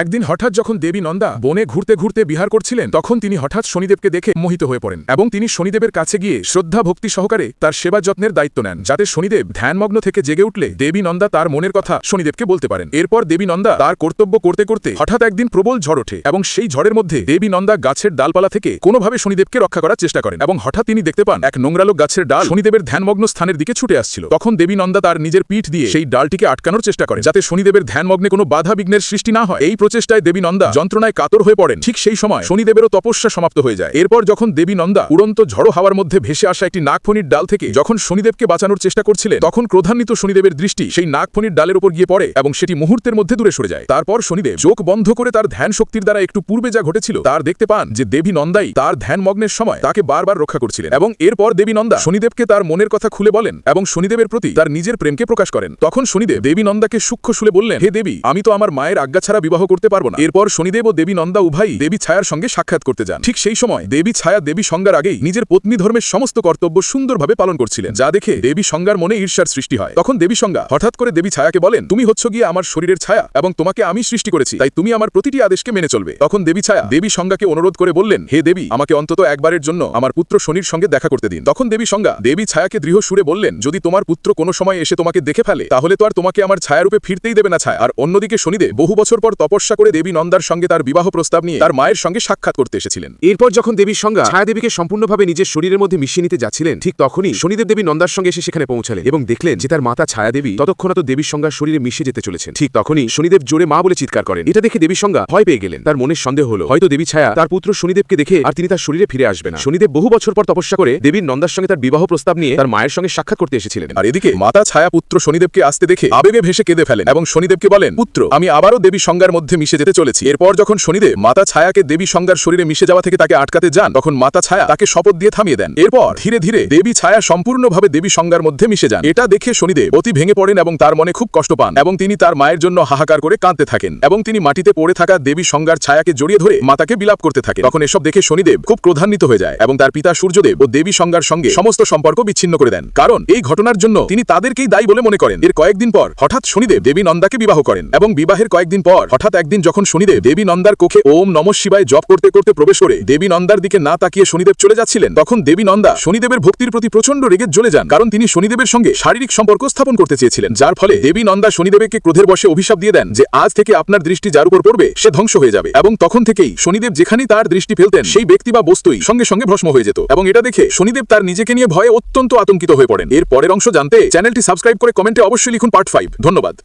একদিন হঠাৎ যখন দেবী নন্দা বনে ঘুরতে ঘুরতে বিহার করছিলেন, তখন তিনি হঠাৎ শনিদেবকে দেখে মোহিত হয়ে পড়েন এবং তিনি শনিদেবের কাছে গিয়ে শ্রদ্ধা ভক্তি সহকারে তার সেবা যত্নের দায়িত্ব নেন, যাতে শনিদেব ধ্যানমগ্ন থেকে জেগে উঠলে দেবী নন্দা তার মনের কথা শনিদেবকে বলতে পারেন। এরপর দেবী নন্দা তার কর্তব্য করতে করতে হঠাৎ একদিন প্রবল ঝড় ওঠে এবং সেই ঝড়ের মধ্যে দেবী নন্দা গাছের ডালপালা থেকে কোনোভাবে শনিদেবকে রক্ষা করার চেষ্টা করেন এবং হঠাৎ তিনি দেখতে পান এক নোংরালো গাছের ডাল শনিদেবের ধ্যানমগ্ন স্থানের দিকে ছুটে আসছিল। তখন দেবী নন্দা তার নিজের পিঠ দিয়ে সেই ডালটিকে আটকানোর চেষ্টা করেন, যাতে শনিদেবের ধ্যানমগ্নে কোনো বাধা বিঘ্নের সৃষ্টি না হয়। এই প্রচেষ্টায় দেবী নন্দা যন্ত্রণায় কাতর হয়ে পড়েন। ঠিক সেই সময় শনিদেবেরও তপস্যা সমাপ্ত হয়ে যায়। এরপর যখন দেবী নন্দা উড়ন্ত ঝড়ো হাওয়ার মধ্যে ভেসে আসা একটি নাগফণির ডাল থেকে যখন শনিদেবকে বাঁচানোর চেষ্টা করছিলেন, তখন ক্রোধান্বিত শনিদেবের দৃষ্টি সেই নাগফণির ডালের উপর গিয়ে পড়ে এবং সেটি মুহূর্তের মধ্যে দূরে সরে যায়। তারপর শনিদেব চোখ বন্ধ করে তার ধ্যান শক্তির দ্বারা একটু পূর্বে যা ঘটেছিল, তার দেখতে পান যে দেবী নন্দাই তার ধ্যান মগ্নের সময় তাকে বারবার রক্ষা করছিলেন এবং এরপর দেবী নন্দা শনিদেবকে তার মনের কথা খুলে বলেন এবং শনিদেবের প্রতি তার নিজের প্রেমকে প্রকাশ করেন। তখন শনিদেব দেবী নন্দাকে সূক্ষ্ম শুলে বললেন, হে দেবী, আমি তো আমার মায়ের আজ্ঞা ছাড়া বিবাহ করতে পারব না। এরপর শনিদেব ও দেবী নন্দা উভয়ই দেবী ছায়ার সঙ্গে সাক্ষাৎ করতে যান। ঠিক সেই সময় দেবী ছায়া দেবী সংজ্ঞার আগেই নিজের পত্নী ধর্মের সমস্ত কর্তব্য সুন্দরভাবে পালন করছিলেন। যা দেখে দেবী সংজ্ঞার মনে ঈর্ষার সৃষ্টি হয়। তখন দেবী সংজ্ঞা হঠাৎ করে দেবী ছায়াকে বলেন, তুমি হচ্ছ গিয়ে আমার শরীরের ছায়া এবং তোমাকে আমি সৃষ্টি করেছি, তাই তুমি আমার প্রতিটি আদেশকে মেনে চলবে। তখন দেবী ছায়া দেবী সংজ্ঞাকে অনুরোধ করে বললেন, হে দেবী, আমাকে অন্তত একবারের জন্য আমার পুত্র শনির সঙ্গে দেখা করতে দিন। তখন দেবী সংজ্ঞা দেবী ছায়াকে দৃঢ় সুরে বললেন, যদি তোমার পুত্র কোনো সময় এসে তোমাকে দেখে ফেলে, তাহলে তো আর তোমাকে আমার ছায়ারূপে ফিরতেই দেবে না ছায়া। আর অন্যদিকে শনিদেব বহু বছর পর তপস্যা করে দেবী নন্দার সঙ্গে তার বিবাহ প্রস্তাব নিয়ে তার মায়ের সঙ্গে সাক্ষাৎ করতে এসেছিলেন। এরপর যখন দেবীর সংজ্ঞা ছায়াদেবীকে সম্পূর্ণভাবে নিজের শরীরের মধ্যে মিশিয়ে নিতে যাচ্ছিলেন, ঠিক তখনই শনিদেব দেবী নন্দার সঙ্গে এসে সেখানে পৌঁছালেন এবং দেখলেন যে তার মাতা ছায়াদেবী ততক্ষণাৎ দেবীর সংজ্ঞার শরীরে মিশে যেতে চলেছেন। ঠিক তখনই শনিদেব জোরে মা বলে চিৎকার করেন। এটা দেখে দেবীর সংজ্ঞা ভয় পেয়ে গেলেন। তার মনের সন্দেহ হলো, হয়তো দেবী ছায়া তার পুত্র শনিদেবকে দেখে আর তিনি তার শরীরে ফিরে আসবে না। শনিদেব বহু বছর পর তপস্যা করে দেবীর নন্দার সঙ্গে তার বিবাহ প্রস্তাব নিয়ে তার মায়ের সঙ্গে সাক্ষাৎ করতে এসেছিলেন। আর এদিকে মাতা ছায়া পুত্র শনিদেবকে আসতে দেখে আবেগে ভেসে কেঁদে ফেলেন এবং শনিদেবকে বলেন, পুত্র, আমি আবারও দেবী সংজ্ঞার মধ্যে মিশে যেতে চলেছি। এরপর যখন শনিদেব মাতা ছায়াকে দেবী সংজ্ঞার শরীরে মিশে যাওয়া থেকে তাকে আটকাতে যান, তখন মাতা ছায়া তাকে শপথ দিয়ে থামিয়ে দেন। এরপর ধীরে ধীরে দেবী ছায়া সম্পূর্ণভাবে দেবী সংজ্ঞার মধ্যে মিশে যান। এটা দেখে শনিদেব অতি ভেঙে পড়েন এবং তার মনে খুব কষ্ট পান এবং তিনি তার মায়ের জন্য হাহাকার করে কাঁদতে থাকেন এবং তিনি মাটিতে পড়ে থাকা দেবী সংজ্ঞার ছায়াকে জড়িয়ে ধরে মাতাকে বিলাপ করতে থাকে তখন এসব দেখে শনিদেব খুব ক্রোধান্বিত হয়ে যায় এবং তার পিতা সূর্যদেব ও দেবী সংজ্ঞার সঙ্গে সমস্ত সম্পর্ক বিচ্ছিন্ন করে দেন। কারণ এই ঘটনার জন্য তিনি তাদেরকেই দায়ী বলে মনে করেন। এর কয়েকদিন পর হঠাৎ শনিদেব দেবী নন্দাকে বিবাহ করেন এবং বিবাহের কয়েকদিন পর হঠাৎ একদিন যখন শনিদেব দেবী নন্দার কোখে ওম নম শিবায় জপ করতে করতে প্রবেশ করে দেবী নন্দার দিকে না তাকিয়ে শনিদেব চলে যাচ্ছিলেন, তখন দেবী নন্দা শনিদেবের ভক্তির প্রতি প্রচণ্ড রেগে জ্বলে যান কারণ তিনি শনিদেবের সঙ্গে শারীরিক সম্পর্ক স্থাপন করতে চেয়েছিলেন, যার ফলে দেবী নন্দা শনিদেবকে ক্রোধের বসে অভিশাপ দিয়ে দেন যে আজ থেকে আপনার দৃষ্টি যার উপর পড়বে সে ধ্বংস হয়ে যাবে এবং তখন থেকেই শনিদেব যেখানেই তার দৃষ্টি ফেলতেন সেই ব্যক্তি বা বস্তুই সঙ্গে সঙ্গে ভস্ম হয়ে যেত এবং এটা দেখে শনিদেব তার নিজেকে নিয়ে ভয়ে অত্যন্ত আতঙ্কিত হয়ে পড়েন। এর পরের অংশ জানতে চ্যানেলটি সাবস্ক্রাইব করে কমেন্টে অবশ্যই লিখুন পার্ট ফাইভ। ধন্যবাদ।